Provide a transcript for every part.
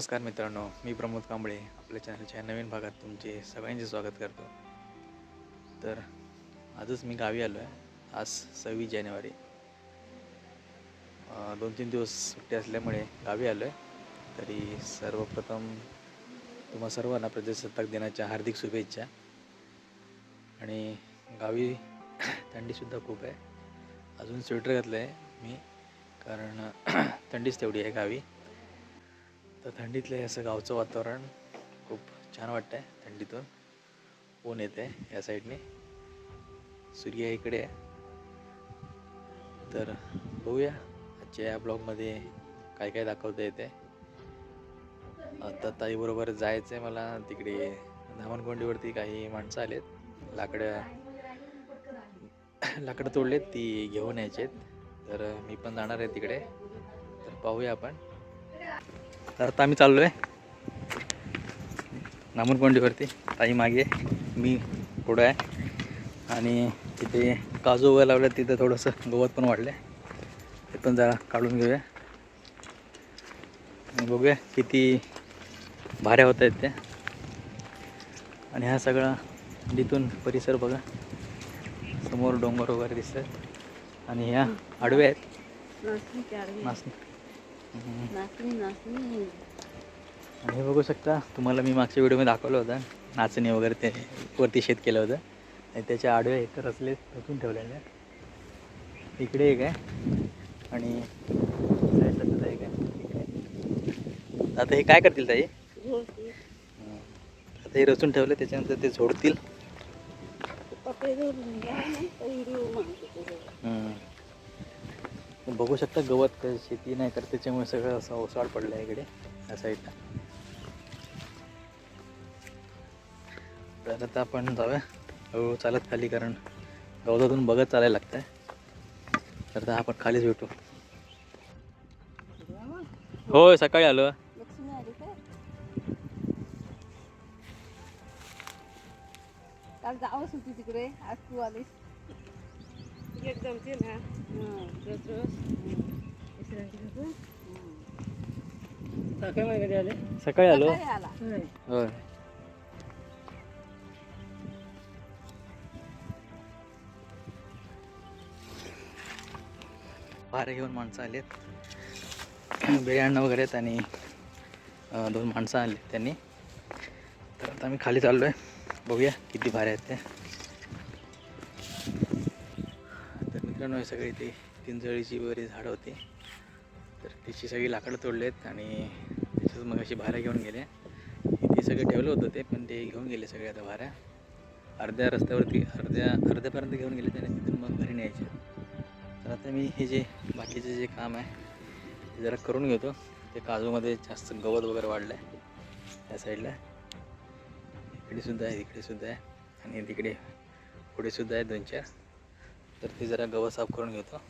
नमस्कार मित्रांनो मी प्रमोद कांबळे आपल्या चॅनलच्या नवीन भागात तुमचे सगळ्यांचे स्वागत करतो. तर आजच मी गावी आलो आहे आज सव्वीस जानेवारी. दोन तीन दिवस सुट्टी असल्यामुळे गावी आलो आहे तरी सर्वप्रथम तुम्हा सर्वांना प्रजासत्ताक दिनाच्या हार्दिक शुभेच्छा. आणि गावी थंडीसुद्धा खूप आहे. अजून स्वेटर घातलं आहे मी कारण थंडीच तेवढी आहे गावी. तर थंडीतलं असं गावचं वातावरण खूप छान वाटतं आहे थंडीतून. ऊन येते या साईडने. सूर्य इकडे आहे. तर बघूया आजच्या या ब्लॉगमध्ये काय काय दाखवता येते आता ताईबरोबर जायचं आहे मला तिकडे धामणकोंडीवरती काही माणसं आलेत. लाकडं लाकडं तोडलेत ती घेऊन यायचे आहेत तर मी पण जाणार आहे तिकडे. तर पाहूया आपण. तर आता आम्ही चाललो आहे नामूरकोंडीवरती ताई मागे मी पुढं आहे. आणि तिथे काजू वगैरे लावलं तिथं थोडंसं गवत पण वाढलं आहे ते पण जरा काढून घेऊया. बघूया किती भाऱ्या होत आहेत त्या आणि हा सगळा तिथून परिसर बघा. समोर डोंगर वगैरे दिसतात. आणि ह्या आडव्या आहेत. नाचणी. नाचणी आणि हे बघू शकता तुम्हाला मी मागच्या व्हिडिओमध्ये दाखवलं होतं. नाचणी वगैरे ते वरती शेत केलं होतं. आणि त्याच्या आडव्या इतर असले रचून ठेवलेले. इकडे एक आहे. आणि साईडला सुद्धा एक आहे. इकडे. आता हे काय करतील ताई? आता हे रचून ठेवलं त्याच्यानंतर ते झोडतील. बघू शकता गवत शेती नाही तर त्याच्यामुळे सगळं असं ओसाड पडलं आहे इकडे या साईडला तर आता आपण जाऊया. हळूहळू चालत खाली कारण गवतातून बघत चालायला लागतं आहे तर आता आपण खालीच भेटू. होय सकाळी आलो. लक्ष्मी आली काल जावंच होती तिकडे आज तू आलीस. एकदम ते ना रोज रोज सकाळी आलो? आला. होय. भारे घेऊन माणसं आलेत. बिर्याणी वगैरे आहेत आणि अं, दोन माणसं आली त्यांनी. तर आता आम्ही खाली चाललो आहे बघूया किती भारे आहेत ते. मित्रांनो हे सगळी ती तिंजळीची वगैरे झाडं होती. तर तिची सगळी लाकडं तोडलेत आणि त्याच्यात मग अशी भाऱ्या घेऊन गेले. ते सगळं ठेवलं होतं ते पण ते घेऊन गेले सगळे आता भाऱ्या. अर्ध्या रस्त्यावरती अर्ध्या अर्ध्यापर्यंत घेऊन गेले त्याने तिथून मग घरी न्यायचे. तर आता मी हे जे बाकीचे जे काम आहे ते जरा करून घेतो. ते काजूमध्ये जास्त गवत वगैरे वाढलं आहे त्या साईडला. इकडे सुद्धा आहे इकडे सुद्धा आहे. आणि तिकडे पुढे सुद्धा आहे दोन चार. तर ते जरा गवत साफ करून घेतो.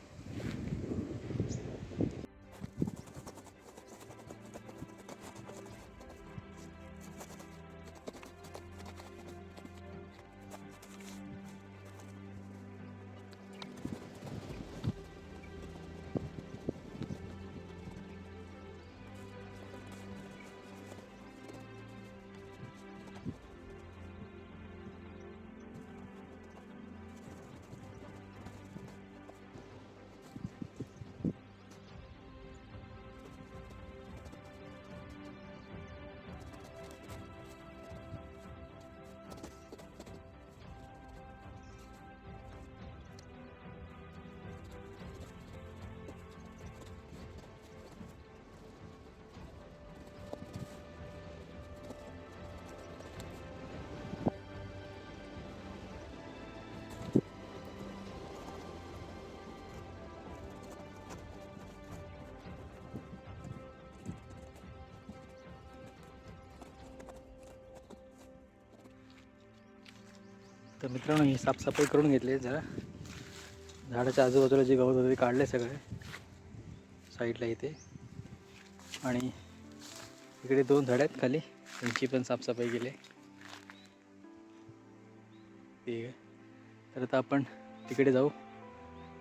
तर मित्रांनो ही साफसफाई करून घेतली जरा. झाडाच्या आजूबाजूला जे गवत होते ते काढले सगळे. साईडला इथे. आणि इकडे दोन झाडं आहेत खाली. त्यांची पण साफसफाई केली ठीक आहे तर आता आपण तिकडे जाऊ.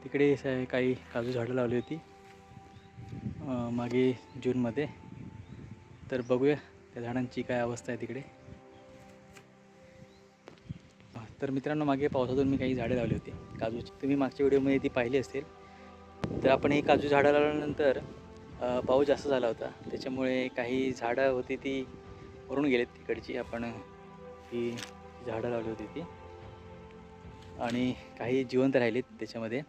तिकडे स- काही काजू झाडं लावली होती. मागे जूनमध्ये. तर बघूया त्या झाडांची काय अवस्था आहे तिकडे. तर मित्रांनो मागे पावसातून मी काही झाडे लावली होती काजूची. तुम्ही मागच्या व्हिडिओमध्ये ती पाहिली असेल. तर आपण ही काजू झाडं लावल्यानंतर पाऊस जास्त झाला होता. त्याच्यामुळे काही झाडं होती ती वरून गेलेत तिकडची. आपण ही झाडं लावली होती ती. आणि काही जिवंत राहिलीत त्याच्यामध्ये.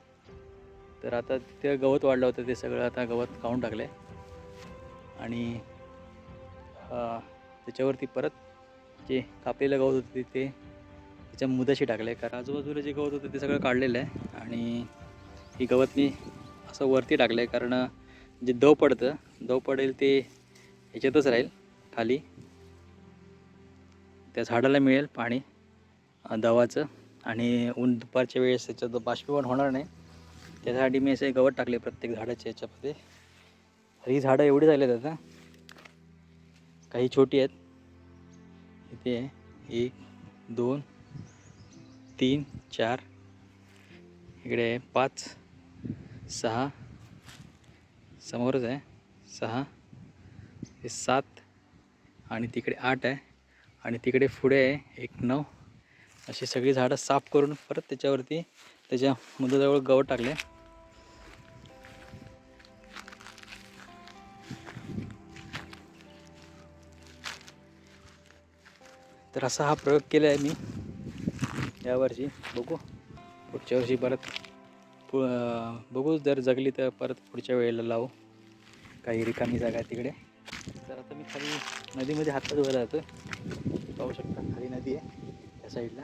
तर आता तिथे गवत वाढलं होतं ते सगळं आता गवत खाऊन टाकलं आहे आणि त्याच्यावरती परत जे कापलेलं गवत होतं ते त्याच्या मुदाशी टाकलं. आहे कारण आजूबाजूला जे गवत होतं ते सगळं काढलेलं आहे. आणि ही गवत मी असं वरती टाकलं आहे कारण जे दव पडतं दव पडेल ते ह्याच्यातच राहील खाली. त्या झाडाला मिळेल पाणी दवाचं. आणि ऊन दुपारच्या वेळेस त्याचं बाष्पीभवन होणार नाही. त्यासाठी मी असे गवत टाकले प्रत्येक झाडाच्या याच्यामध्ये. ही झाडं एवढी झाली आहेत आता. काही छोटी आहेत. इथे आहे एक दोन तीन चार इकडे आहे पाच सहा समोरच आहे सहा हे सात आणि तिकडे आठ आहे आणि तिकडे पुढे आहे एक नऊ. अशी सगळी झाडं साफ करून परत त्याच्यावरती त्याच्या मुदाजवळ गवत टाकले. तर असा हा प्रयोग केला आहे मी. यावर्षी बघू. पुढच्या वर्षी परत पु बघू जर जगली तर परत पुढच्या वेळेला लावू. काही रिकामी जागा आहे तिकडे. तर आता मी खाली नदीमध्ये हात धुवायला जातो पाहू शकता खाली नदी आहे त्या साईडला.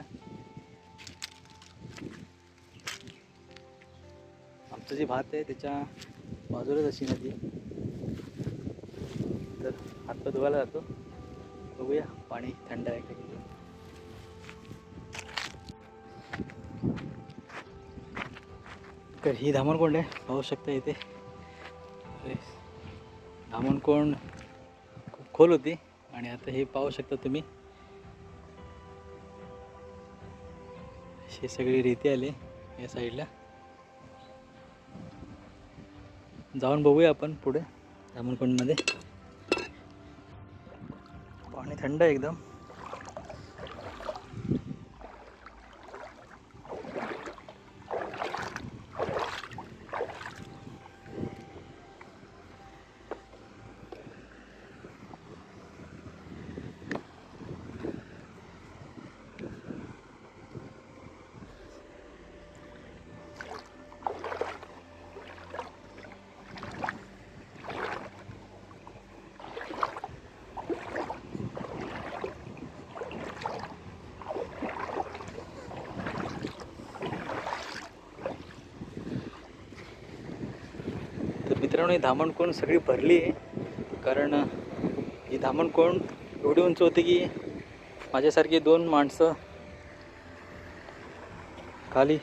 आमचं जे भात आहे त्याच्या बाजूलाच अशी नदी आहे. तर हात धुवायला जातो. बघूया पाणी थंड आहे तर ही धामणकोंड आहे. पाहू शकता इथे. धामणकोंड खूप खोल होती. आणि आता हे पाहू शकता तुम्ही. अशी सगळी रेती आली या साईडला. जाऊन बघूया आपण पुढे धामणकोंडमध्ये पाणी थंड आहे एकदम तर मित्रांनो ही धामणकोंड सगळी भरली आहे. कारण ही धामणकोंड एवढी उंच होती की माझ्यासारखी दोन माणसं खाली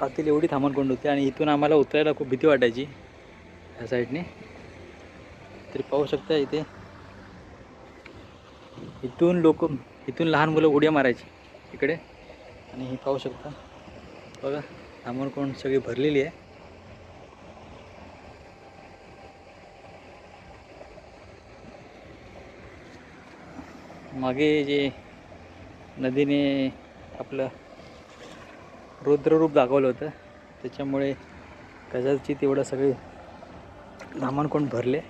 जातील एवढी धामणकोंड होती. आणि इथून आम्हाला उतरायला खूप भीती वाटायची ह्या साईडने. तरी पाहू शकता इथे. इथून लोक इथून लहान मुलं उड्या मारायची इकडे. आणि हे पाहू शकता. बघा धामणकोंड सगळी भरलेली आहे. मागे जे नदीने आपलं रुद्ररूप दाखवलं होतं त्याच्यामुळे कदाचित तेवढं सगळे धामणकोंड भरले.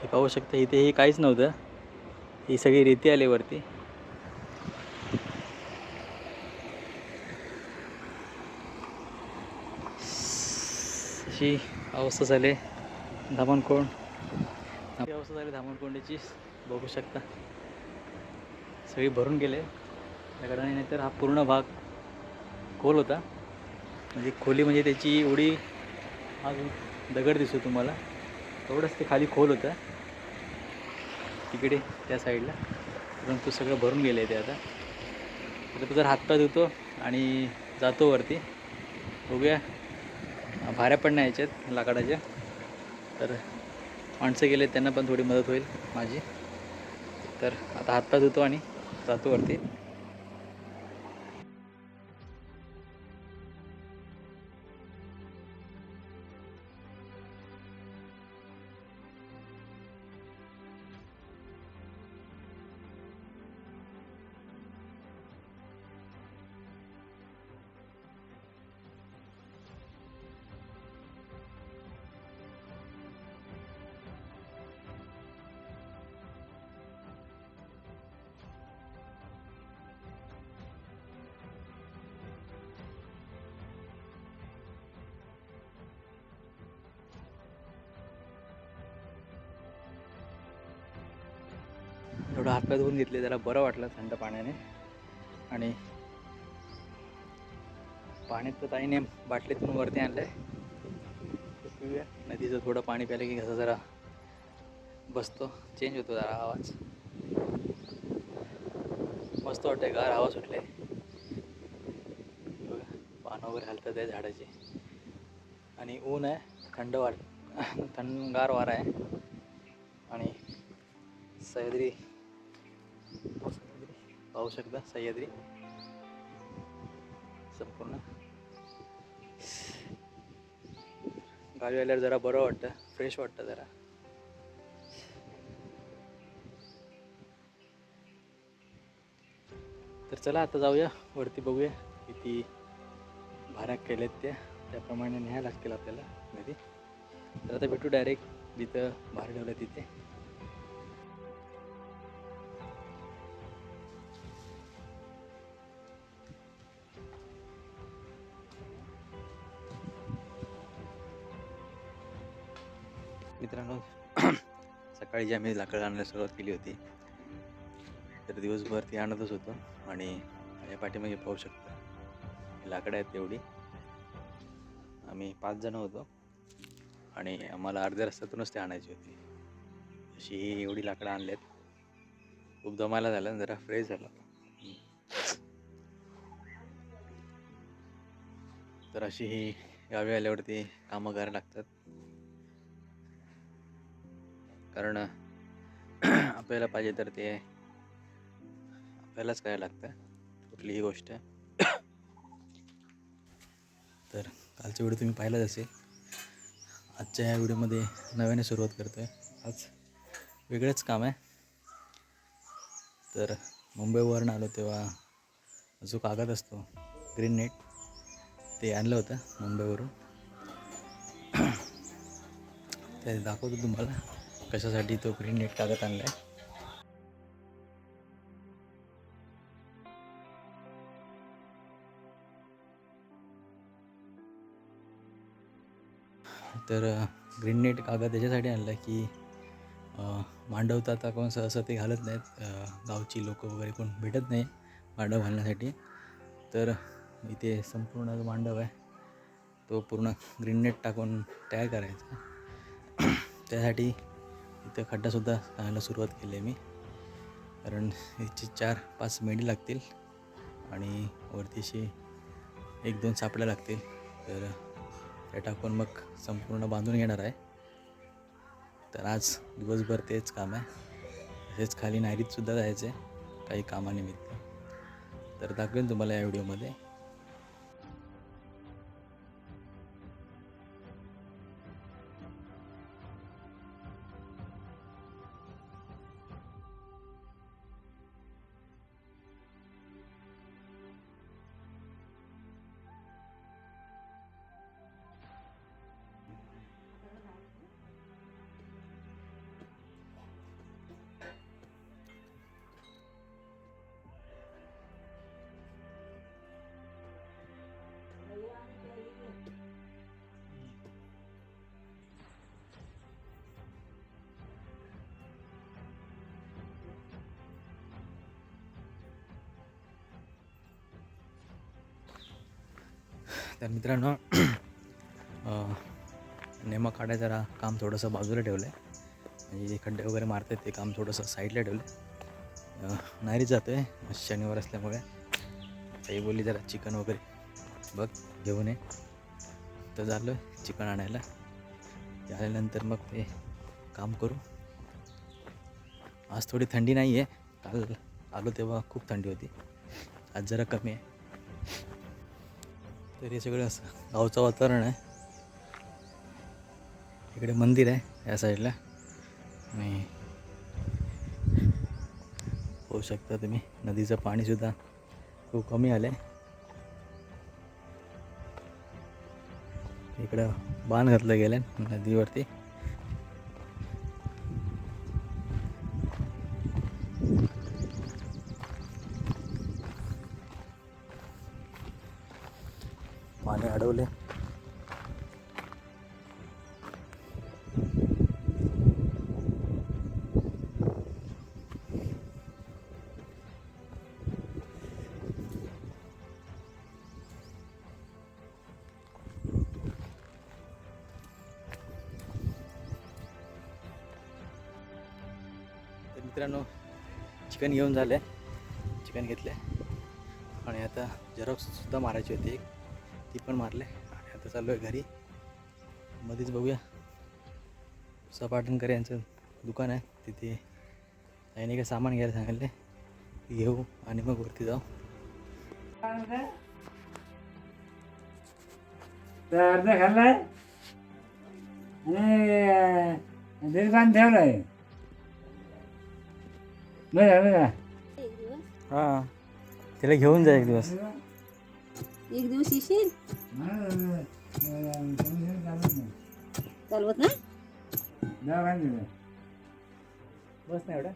हे पाहू शकता इथे हे काहीच नव्हतं. ही सगळी रेती आली वरती अशी अवस्था झाली. धामणकोंड. अवस्था झाली धामणकोंडीची. बघू शकता. सगळी भरून गेले. दगडाने नाहीतर हा पूर्ण भाग खोल होता. म्हणजे खोली म्हणजे त्याची एवढी हा दगड दिसतो तुम्हाला. एवढंच ते खाली खोल होतं. तिकडे त्या साईडला. परंतु सगळं भरून गेलं आहे ते आता. आता जर हातपाय धुतो आणि जातो वरती बघूया. भाऱ्या पण नाही याच्यात लाकडाच्या. तर माणसं गेले त्यांना पण थोडी मदत होईल माझी. तर आता हातपाय धुतो आणि जातो वरती. थोडं हातपाय धुवून घेतले जरा बरं वाटलं थंड पाण्याने. आणि पाण्यात तर ताईने बाटलीतून वरती आणलं आहे पिऊया. नदीचं थोडं पाणी प्यायलं की कसं जरा बसतो. चेंज होतो जरा आवाज. मस्त वाटते गार हवा सुटले. पानं वगैरे हलतात आहे झाडाची. आणि ऊन आहे थंड वाट थंडगार वारा आहे. आणि सह्याद्री पाहू शकता सह्याद्री? संपूर्ण? गावी आल्यावर जरा बरं वाटतं फ्रेश वाटतं जरा. तर चला आता जाऊया वरती बघूया किती भाऱ्या केल्यात त्या त्याप्रमाणे न्याय लागतील आपल्याला नदी. तर आता भेटू डायरेक्ट जिथं भार ठेवलं तिथे. सकाळी जी आम्ही लाकडं आणायला सुरुवात केली होती तर दिवसभर ती आणतच होतो आणि या पाठीमागे पाहू शकता लाकडं आहेत तेवढी आम्ही पाच जण होतो आणि आम्हाला अर्ध्या रस्त्यातूनच ते आणायची होती. अशी ही एवढी लाकडं आणलेत. खूप दमायला झालं आणि जरा फ्रेश झालं. तर अशी ही गावी आल्यावरती कामं करायला लागतात. कारण आपल्याला पाहिजे तर ते आपल्यालाच करायला लागतं कुठलीही गोष्ट. तर कालचा व्हिडिओ तुम्ही पाहिलाच असेल. आजच्या ह्या व्हिडिओमध्ये नव्याने सुरुवात करतो आहे आज वेगळंच काम आहे. तर मुंबईवरून आलो तेव्हा जो कागद असतो ग्रीन नेट ते आणलं होतं मुंबईवरून. ते दाखवतो तुम्हाला. कशासाठी तो ग्रीन नेट कागद आणला आहे तर ग्रीन नेट कागद त्याच्यासाठी आणला की मांडवता आता कोण सहसा ते घालत नाहीत. गावची लोक वगैरे कोण भेटत नाही मांडव घालण्यासाठी. तर इथे संपूर्ण जो मांडव आहे तो पूर्ण ग्रीन नेट टाकून तयार करायचा. त्यासाठी इथं खड्डासुद्धा खायला सुरुवात केली आहे मी. कारण याची चार पाच मेंढी लागतील आणि वरतीशी एक दोन सापड्या लागतील. तर ते टाकून मग संपूर्ण बांधून घेणार आहे. तर आज दिवसभर तेच काम आहे. तसेच खाली नायरीतसुद्धा जायचं आहे काही कामानिमित्त. तर दाखवेन तुम्हाला या व्हिडिओमध्ये. तर मित्रांनो नेमक नेमं काढायचं जरा काम थोडंसं बाजूला ठेवलं आहे म्हणजे जे खड्डे वगैरे मारतात ते काम थोडंसं साईडला ठेवलं आहे नाहीच जातो आहे शनिवार असल्यामुळे. आई बोलली जरा चिकन वगैरे बघ घेऊन ये. तर झालं चिकन आणायला. ते आल्यानंतर मग ते काम करू. आज थोडी थंडी नाही आहे काल आलो तेव्हा खूप थंडी होती. आज जरा कमी आहे. तर हे सगळं असं गावचं वातावरण आहे. इकडे मंदिर आहे या साईडला. आणि होऊ शकता तुम्ही नदीचं पाणीसुद्धा खूप कमी आलं आहे इकडं बांध घातलं गेलं नदीवरती. पाणी अडवले. मित्रांनो चिकन घेऊन झालं. आहे चिकन घेतलं. आणि आता झेरॉक्ससुद्धा मारायची होती ती पण मारले. आणि आता चाललो आहे घरी. मध्येच बघूया. सपाटणकर यांचं दुकान आहे. तिथे त्याने काय सामान घ्यायला सांगितले. घेऊ आणि मग वरती जाऊ. अर्धा खाल्लाय. आणि ठेवलाय. हां. तिला घेऊन जा एक दिवस. एक दिवस येशील? चालवत ना बस नाही एवढा?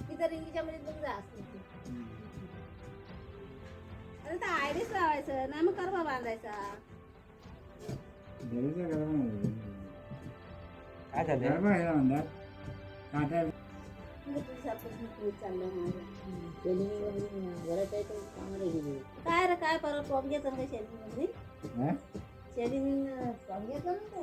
तिथं रिंगीच्या मध्ये बघ जा. असते अरे तर आयडीच लावायचं. नाही मग करवा बांधायचा. काय झालं काटा तुझं तुझ्यासारखंच नोकरीत चाललंय माझं. काय रे काय परत फॉर्म घ्यायचा ना शेअरिंगमध्ये शेअरिंग फॉर्म घ्यायचा ना ते.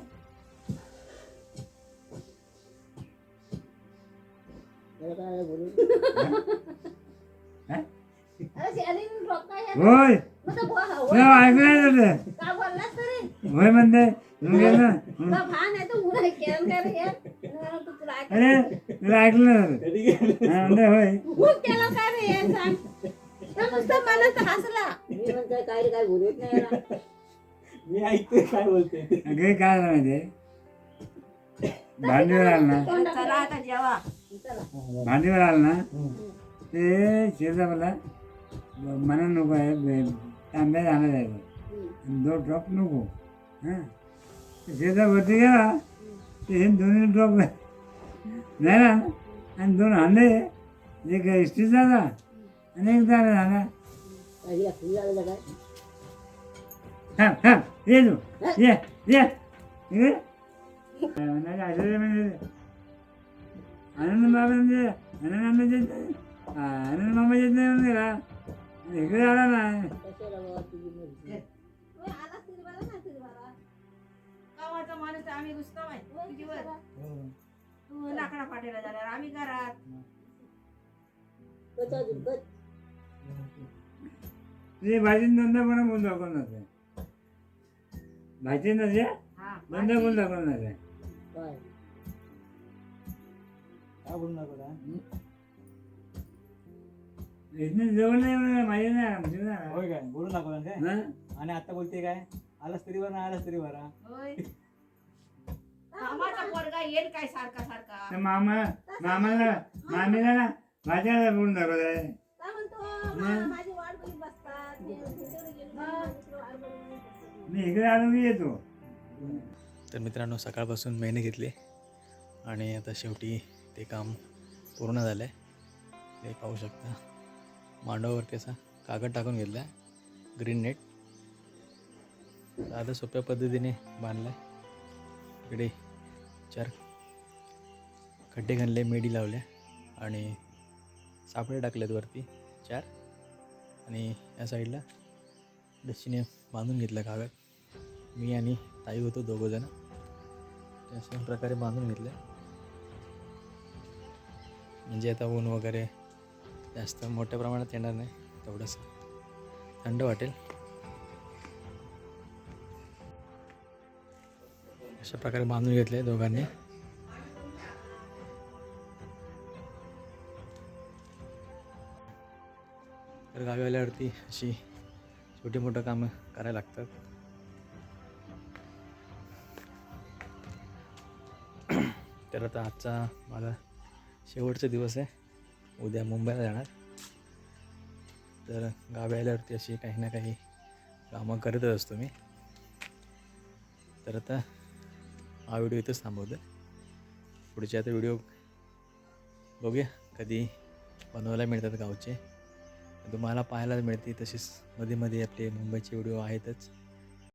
अरे शेअरिंग ड्रॉप काय आहे? होय मग तुला नाही होय केलं काय रे हे? तू अरे तुला ऐकलं हा, होय. केलं काय रे हे नुसतं हसला. मी ऐकतोय काय बोलते अगे काय झालं माहितीये? भांडीवर आलं ना. चला आता जेवा. चला. भांडीवर आलं ना ते शेजा मला मला नको आहे बे- तांब्या जाणार आहे. आणि दोन ड्रॉप नको. हां. शेता वरती गेला ते हे दोन्ही ड्रॉप नाही ना? आणि दोन हांडे एक इस्त्री झाला आणि एक दाणा झाला. ये तू. ये ये. आश्चर्य म्हणजे आनंद बाबा म्हणजे आनंद मामा म्हणजे, येत नाही आनंद मामा येत नाही म्हणजे का इकडे आला नाही गावाचा माणूस आम्ही तुझीवर चला. तू लाकडा पाठीला जाणार आम्ही घरात. तुझी भाजी धंदा पण जाते भाजी. नसे हा काय बोलू नका इथनं जवळ नाही म्हणून माझी नाही आमची नाही होय काय? बोलू नका काय? हं? आणि आता बोलते काय? आलास तरी बरा आलास तरी बरा. होय. मामाचा पोरगा येईल काय सारखा सारखा? तर मामा मामाला मामीला ना भाज्याला बोलून दाखवत आहे काय म्हणतो? मा- माझी वाट बघत बसतात. मी तिकडे गेलो की माझी वाट बघत बसतात. मी इकडे आलो की येतो. तर मित्रांनो सकाळपासून मेहनत घेतली आणि आता शेवटी ते काम पूर्ण झालं आहे हे पाहू शकता. मांडवावरती असा कागद टाकून घेतला आहे. ग्रीन नेट साधं सोप्या पद्धतीने बांधलं आहे इकडे चार खड्डे घालले मेडी लावल्या आणि सापळे टाकलेत वरती चार. आणि या साईडला डशीने बांधून घेतलं कागद. मी आणि ताई होतो दोघंजणं अशा प्रकारे बांधून घेतले. म्हणजे आता ऊन वगैरे जास्त मोठ्या प्रमाणात येणार नाही तेवढंच थंड वाटेल. अशा प्रकारे बांधून घेतले दोघांनी. तर गावी आल्यावरती अशी छोटी मोठं कामं करायला लागतात. तर आता आजचा माझा शेवटचा दिवस आहे. उद्या मुंबईला जाणार. तर गावी आल्यावरती अशी काही ना काही कामं करतच असतो मी. तर आता हा व्हिडिओ इथंच थांबवतो पुढच्या आता व्हिडिओ बघूया कधी बनवायला मिळतात गावचे. तुम्हाला पाहायला मिळते तसेच मध्ये मध्ये आपले मुंबईचे व्हिडिओ आहेतच.